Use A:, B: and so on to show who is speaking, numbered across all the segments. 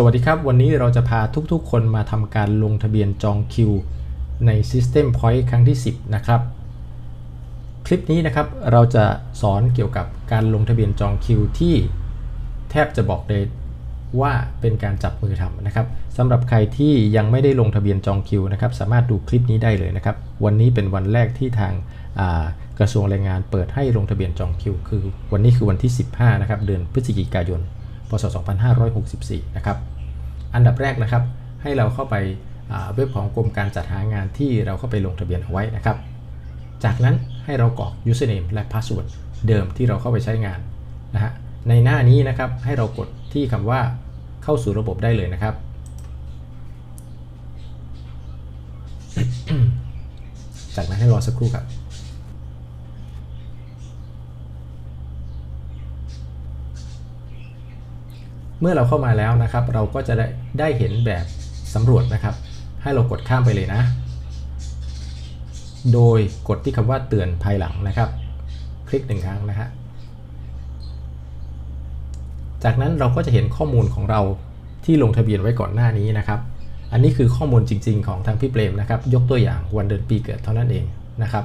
A: สวัสดีครับ วันนี้เราจะพาทุกๆ คนมาทำการลงทะเบียนจองคิวใน System Point ครั้งที่ 10 นะครับ คลิปนี้นะครับเราจะสอนเกี่ยวกับการลงทะเบียนจองคิวที่แทบจะบอกเลยว่าเป็นการจับมือทำนะครับสำหรับใครที่ยังไม่ได้ลงทะเบียนจองคิวนะครับ สามารถดูคลิปนี้ได้เลยนะครับ วันนี้เป็นวันแรกที่ทางกระทรวงแรงงานเปิดให้ลงทะเบียนจองคิว คือวันนี้คือวันที่ 15 นะครับ เดือนพฤศจิกายน พศ 2564 นะครับ อันดับแรกนะครับ ให้เราเข้าไปเว็บของกรมการจัดหางานที่เราเข้าไปลงทะเบียนเอาไว้นะครับ จากนั้นให้เรากรอก username และ password เดิมที่เราเข้าไปใช้งานนะฮะ ในหน้านี้นะครับ ให้เรากดที่คำว่าเข้าสู่ระบบได้เลยนะครับ จากนั้นให้รอสักครู่ครับ เมื่อเราเข้ามาแล้วนะครับ เราก็จะได้ได้เห็นแบบสำรวจนะครับ ให้เรากดข้ามไปเลยนะ โดยกดที่คำว่าเตือนภายหลังนะครับ คลิกหนึ่งครั้งนะฮะจากนั้นเราก็จะเห็นข้อมูลของเราที่ลงทะเบียนไว้ก่อนหน้านี้นะครับ อันนี้คือข้อมูลจริง ๆ ของทางพี่เปรมนะครับ ยกตัวอย่างวันเดือนปีเกิดเท่านั้นเองนะครับ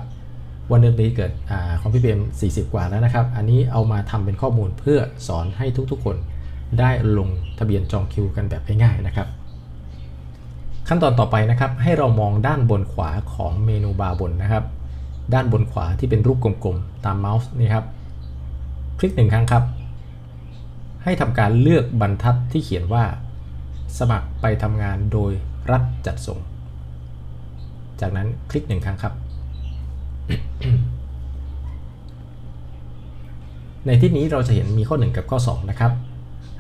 A: วันเดือนปีเกิดอของพี่เปรม40 กว่าแล้วนะครับ อันนี้เอามาทำเป็นข้อมูลเพื่อสอนให้ทุกๆ คน ได้ลงทะเบียนจองคิวกันแบบง่ายๆนะครับ ขั้นตอนต่อไปนะครับ ให้เรามองด้านบนขวาของเมนูบาร์บนนะครับ ด้านบนขวาที่เป็นรูปกลมๆ ตามเมาส์นี่ครับ คลิกหนึ่งครั้งครับ ให้ทำการเลือกบรรทัดที่เขียนว่า สมัครไปทำงานโดยรัฐจัดส่ง จากนั้นคลิกหนึ่งครั้งครับในที่นี้เราจะเห็นมีข้อ 1 กับข้อ 2 นะครับ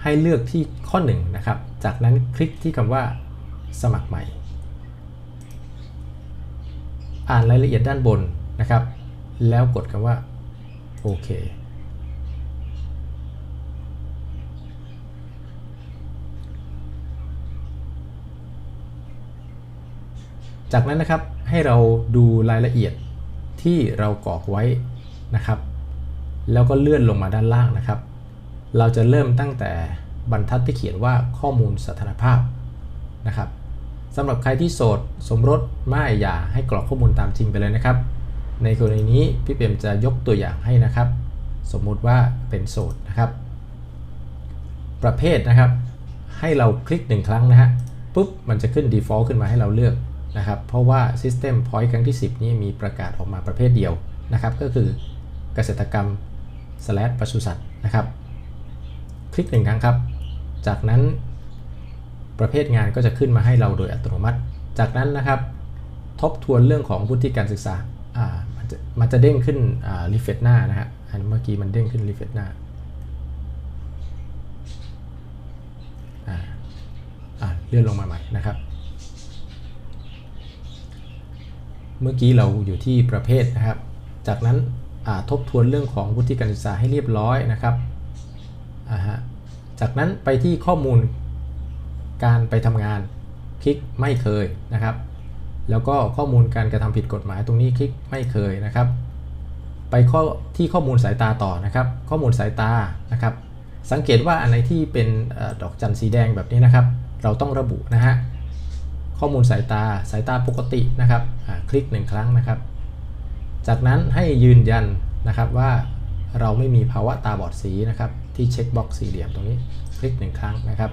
A: ให้เลือกที่ข้อ1นะครับ จากนั้นคลิกที่คำว่าสมัครใหม่ อ่านรายละเอียดด้านบนนะครับ แล้วกดคำว่าโอเคจากนั้นนะครับให้เราดูรายละเอียดที่เรากรอกไว้นะครับ แล้วก็เลื่อนลงมาด้านล่างนะครับ เราจะเริ่มตั้งแต่บรรทัดที่เขียนว่าข้อมูลสถานภาพนะครับสำหรับใครที่โสดสมรสไม่หย่าให้กรอกข้อมูลตามจริงไปเลยนะครับ ในกรณีนี้พี่เปรมจะยกตัวอย่างให้นะครับ สมมุติว่าเป็นโสดนะครับ ประเภทนะครับ ให้เราคลิกหนึ่งครั้งนะฮะปุ๊บมันจะขึ้น default ขึ้นมาให้เราเลือกนะครับ เพราะว่า System Point ครั้งที่ 10 นี้มีประกาศออกมาประเภทเดียวนะครับ ก็คือเกษตรกรรม slash ปศุสัตว์นะครับ คลิกหนึ่งครั้งครับ จากนั้นประเภทงานก็จะขึ้นมาให้เราโดยอัตโนมัติ จากนั้นนะครับทบทวนเรื่องของวุฒิการศึกษาอ่ามันจะมันจะเด้งขึ้นอ่ารีเฟรชหน้านะฮะอันเมื่อกี้มันเด้งขึ้นรีเฟรชหน้าอ่าอ่าเลื่อนลงมาใหม่นะครับ เมื่อกี้เราอยู่ที่ประเภทนะครับ จากนั้นทบทวนเรื่องของวุฒิการศึกษาให้เรียบร้อยนะครับ อ่าฮะจากนั้นไปที่ข้อมูลการไปทำงานคลิกไม่เคยนะครับ แล้วก็ข้อมูลการกระทำผิดกฎหมายตรงนี้คลิกไม่เคยนะครับ ไปข้อที่ข้อมูลสายตาต่อนะครับ ข้อมูลสายตานะครับ สังเกตว่าอันไหนที่เป็นอดอกจันสีแดงแบบนี้นะครับ เราต้องระบุนะฮะข้อมูลสายตาสายตาปกตินะครับคลิกหนึ่งครั้งนะครับ จากนั้นให้ยืนยันนะครับว่าเราไม่มีภาวะตาบอดสีนะครับ ที่เช็คบ็อกซ์สี่เหลี่ยมตรงนี้ คลิกหนึ่งครั้งนะครับ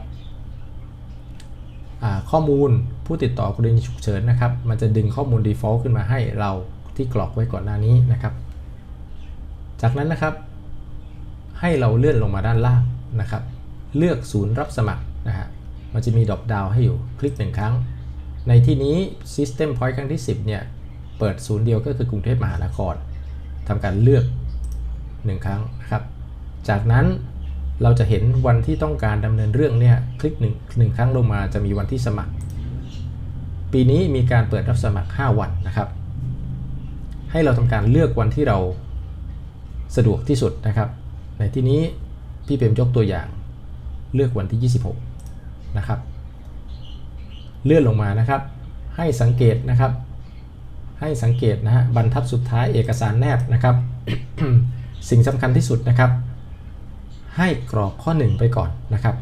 A: ข้อมูลผู้ติดต่อกรณีฉุกเฉินนะครับ มันจะดึงข้อมูล default ขึ้นมาให้เราที่กรอกไว้ก่อนหน้านี้นะครับ จากนั้นนะครับ ให้เราเลื่อนลงมาด้านล่างนะครับ เลือกศูนย์รับสมัครนะฮะมันจะมีดรอปดาวให้อยู่คลิกหนึ่งครั้ง ในที่นี้ System Point ครั้งที่ 10 เนี่ยเปิดศูนย์เดียวก็คือกรุงเทพมหานครทำการเลือก 1 ครั้งนะครับ จากนั้น เราจะเห็นวันที่ต้องการดำเนินเรื่องเนี่ยคลิกหนึ่งหนึ่งครั้งลงมาจะมีวันที่สมัคร ปีนี้มีการเปิดรับสมัคร 5 วันนะครับ ให้เราทำการเลือกวันที่เราสะดวกที่สุดนะครับ ในที่นี้พี่เปรมยกตัวอย่างเลือกวันที่ 26 นะครับ เลื่อนลงมานะครับ ให้สังเกตนะครับ ให้สังเกตนะฮะบรรทัดสุดท้ายเอกสารแนบนะครับ สิ่งสำคัญที่สุดนะครับ ให้กรอกข้อ 1 ไปก่อนนะครับ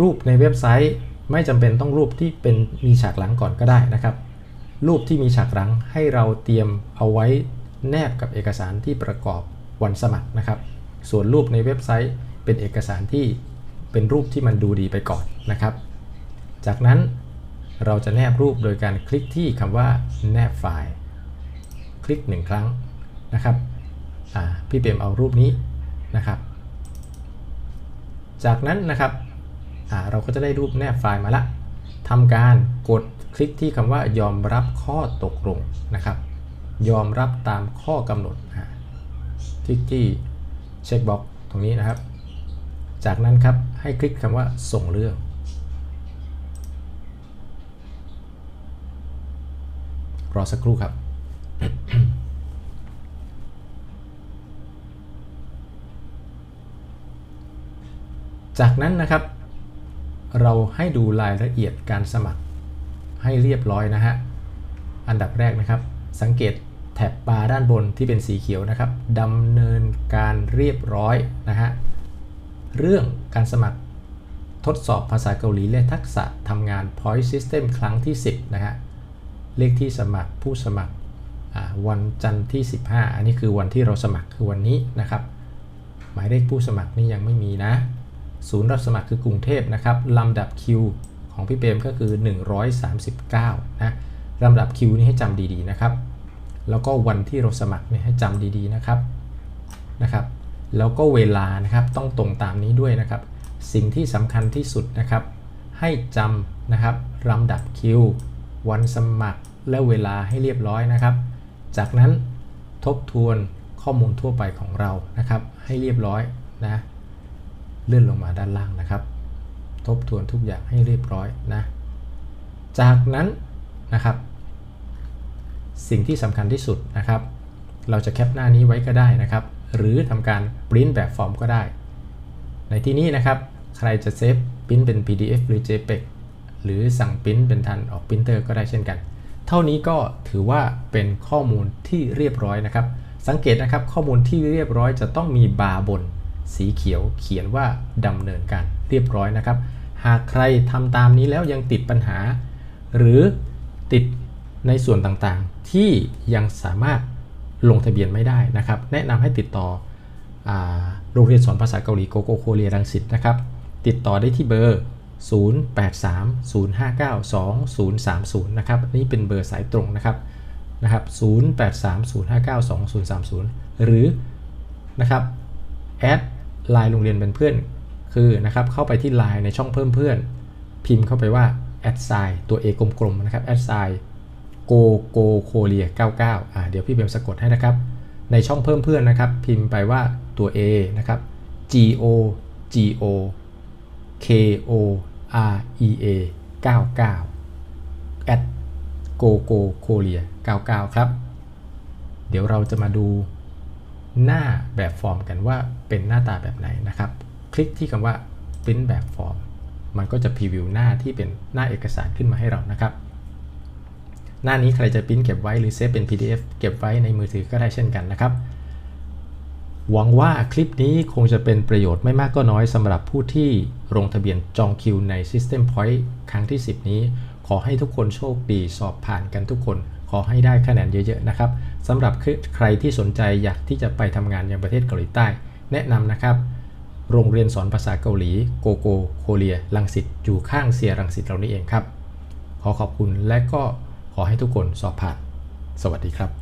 A: รูปในเว็บไซต์ไม่จำเป็นต้องรูปที่เป็นมีฉากหลังก่อนก็ได้นะครับ รูปที่มีฉากหลังให้เราเตรียมเอาไว้แนบกับเอกสารที่ประกอบวันสมัครนะครับ ส่วนรูปในเว็บไซต์เป็นเอกสารที่เป็นรูปที่มันดูดีไปก่อนนะครับ จากนั้นเราจะแนบรูปโดยการคลิกที่คำว่าแนบไฟล์ คลิกหนึ่งครั้งนะครับพี่เปรมเอารูปนี้นะครับ จากนั้นนะครับเราก็จะได้รูปแนบไฟล์มาละทำการกดคลิกที่คำว่ายอมรับข้อตกลงนะครับ ยอมรับตามข้อกำหนดอ่าคลิกที่เช็คบ็อกตรงนี้นะครับ จากนั้นครับให้คลิกคำว่าส่งเรื่อง รอสักครู่ครับ จากนั้นนะครับ เราให้ดูรายละเอียดการสมัครให้เรียบร้อยนะฮะ อันดับแรกนะครับ สังเกตแถบบาร์ด้านบนที่เป็นสีเขียวนะครับดำเนินการเรียบร้อยนะฮะ เรื่องการสมัครทดสอบภาษาเกาหลีและทักษะทำงาน Point System ครั้งที่ 10 นะฮะ เลขที่สมัครผู้สมัครวันจันทร์ที่ 15 อันนี้คือวันที่เราสมัครคือวันนี้นะครับ หมายเลขผู้สมัครนี่ยังไม่มีนะ ศูนย์รับสมัครคือกรุงเทพนะครับลำดับคิวของพี่เปรมก็คือ 139 นะลำดับคิวนี่ให้จำดีๆนะครับ แล้วก็วันที่เราสมัครเนี่ยให้จำดีๆนะครับนะครับ แล้วก็เวลานะครับต้องตรงตามนี้ด้วยนะครับ สิ่งที่สำคัญที่สุดนะครับ ให้จำนะครับลำดับคิว วันสมัครและเวลาให้เรียบร้อยนะครับ จากนั้นทบทวนข้อมูลทั่วไปของเรานะครับ ให้เรียบร้อยนะ เลื่อนลงมาด้านล่างนะครับ ทบทวนทุกอย่างให้เรียบร้อยนะ จากนั้นนะครับ สิ่งที่สำคัญที่สุดนะครับ เราจะแคปหน้านี้ไว้ก็ได้นะครับ หรือทำการปริ้นแบบฟอร์มก็ได้ ในที่นี้นะครับ ใครจะเซฟปริ้นเป็น PDF หรือ JPEG หรือสั่งปริ้นเป็นทันออกปรินเตอร์ก็ได้เช่นกัน เท่านี้ก็ถือว่าเป็นข้อมูลที่เรียบร้อยนะครับ สังเกตนะครับข้อมูลที่เรียบร้อยจะต้องมีบาร์บน สีเขียวเขียนว่าดำเนินการเรียบร้อยนะครับ หากใครทำตามนี้แล้วยังติดปัญหา หรือติดในส่วนต่างๆ ที่ยังสามารถลงทะเบียนไม่ได้นะครับ แนะนำให้ติดต่อโรงเรียนสอนภาษาเกาหลีโกโกโคเรียรังสิตนะครับ ติดต่อได้ที่เบอร์ 0830592030 นะครับนี่เป็นเบอร์สายตรงนะครับนะครับ 0830592030 หรือนะครับแอด ไลน์โรงเรียนเป็นเพื่อน คือนะครับเข้าไปที่ไลน์ในช่องเพิ่มเพื่อน พิมพ์เข้าไปว่าแอดไซตัว A กลมๆนะครับแอดไซโกโกโคเรีย99 อ่าเดี๋ยวพี่เบมสะกดให้นะครับ ในช่องเพิ่มเพื่อนนะครับ พิมพ์ไปว่าตัว A นะครับ G O G O K O R E A 99 at go go korea 99 ครับ เดี๋ยวเราจะมาดู หน้าแบบฟอร์มกันว่าเป็นหน้าตาแบบไหนนะครับ คลิกที่คำว่า print แบบฟอร์ม มันก็จะพรีวิวหน้าที่เป็นหน้าเอกสารขึ้นมาให้เรานะครับ หน้านี้ใครจะพิมพ์เก็บไว้หรือเซฟเป็น PDF เก็บไว้ในมือถือก็ได้เช่นกันนะครับหวังว่าคลิปนี้คงจะเป็นประโยชน์ไม่มากก็น้อยสำหรับผู้ที่ลงทะเบียนจองคิวใน System Point ครั้งที่ 10 นี้ ขอให้ทุกคนโชคดีสอบผ่านกันทุกคน ขอให้ได้คะแนนเยอะ ๆ นะครับ สำหรับใครที่สนใจอยากที่จะไปทำงานยังประเทศเกาหลีใต้ แนะนำนะครับ โรงเรียนสอนภาษาเกาหลีโกโกโคเรียลังสิตอยู่ข้างเซียรังสิตเรานี่เองครับ ขอขอบคุณและก็ขอให้ทุกคนสอบผ่าน สวัสดีครับ